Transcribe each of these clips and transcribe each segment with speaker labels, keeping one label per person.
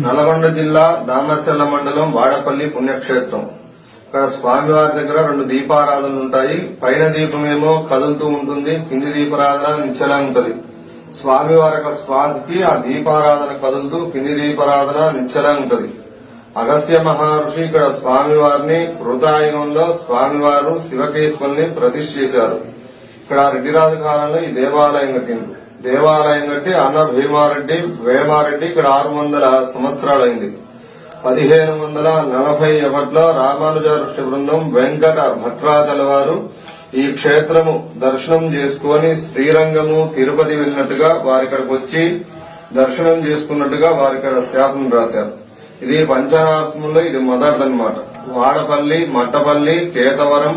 Speaker 1: నల్గొండ జిల్లా దామర్చల్ల మండలం వాడపల్లి పుణ్యక్షేత్రం. ఇక్కడ స్వామివారి దగ్గర రెండు దీపారాధనలు ఉంటాయి. పైన దీపమేమో కదులుతూ ఉంటుంది. కింది దీపారాధన నిచ్చలా ఉంటుంది స్వామివారి యొక్క శ్వాసకి ఆ దీపారాధన కదులుతూ కింది దీపారాధన నిచ్చలా ఉంటుంది అగస్త్య మహర్షి ఇక్కడ స్వామివారిని కృతాయుగంలో స్వామివారు శివకేశ్వరుని ప్రతిష్ఠ చేశారు ఇక్కడ రెడ్డిరాజు కాలంలో ఈ దేవాలయం కట్టింది దేవాలయం కట్టి అన్న భీమారెడ్డి వేమారెడ్డి ఇక్కడ ఆరు వందల సంవత్సరాలైంది. పదిహేను వందల నలభై ఒకటిలో రామానుజారుష్టి బృందం వెంకట భట్రాదల వారు ఈ క్షేత్రము దర్శనం చేసుకుని శ్రీరంగము తిరుపతి వెళ్ళినట్టుగా వారిక్కడికి వచ్చి దర్శనం చేసుకున్నట్టుగా వారిక్కడ శాసనం రాశారు. ఇది పంచనాశములో ఇది మొదటిదన్నమాట వాడపల్లి మట్టపల్లి కేతవరం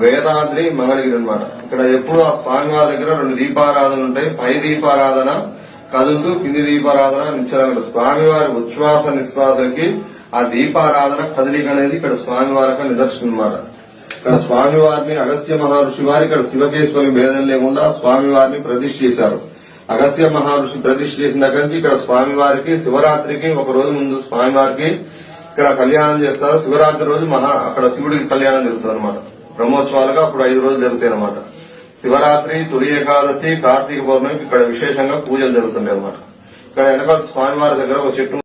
Speaker 1: వేదాద్రి మంగళగిరి అనమాట ఇక్కడ ఎప్పుడు ఆ స్వామివారి దగ్గర రెండు దీపారాధనలు ఉంటాయి. పై దీపారాధన కదులుతూ కింది దీపారాధన నిశ్చలం స్వామివారి ఉచ్ఛ్వాస నిశ్వాసకి ఆ దీపారాధన కదలిక అనేది ఇక్కడ స్వామివారి యొక్క నిదర్శనం అన్నమాట. ఇక్కడ స్వామివారిని అగస్త్య మహర్షి వారి ఇక్కడ శివకేశ్వరి భేదం లేకుండా స్వామివారిని ప్రతిష్ఠ చేశారు. అగస్త్య మహర్షి ప్రతిష్ఠ చేసిన దగ్గర నుంచి ఇక్కడ స్వామివారికి శివరాత్రికి ఒక రోజు ముందు స్వామివారికి ఇక్కడ కళ్యాణం చేస్తారు. శివరాత్రి రోజు మహా అక్కడ శివుడికి కళ్యాణం జరుగుతుంది అనమాట బ్రహ్మోత్సవాలుగా అప్పుడు ఐదు రోజులు జరుగుతాయి అనమాట శివరాత్రి తొలి ఏకాదశి కార్తీక పౌర్ణమికి ఇక్కడ విశేషంగా పూజలు జరుగుతున్నాయి అనమాట ఇక్కడ వెనక స్వామివారి దగ్గర ఒక చెట్టు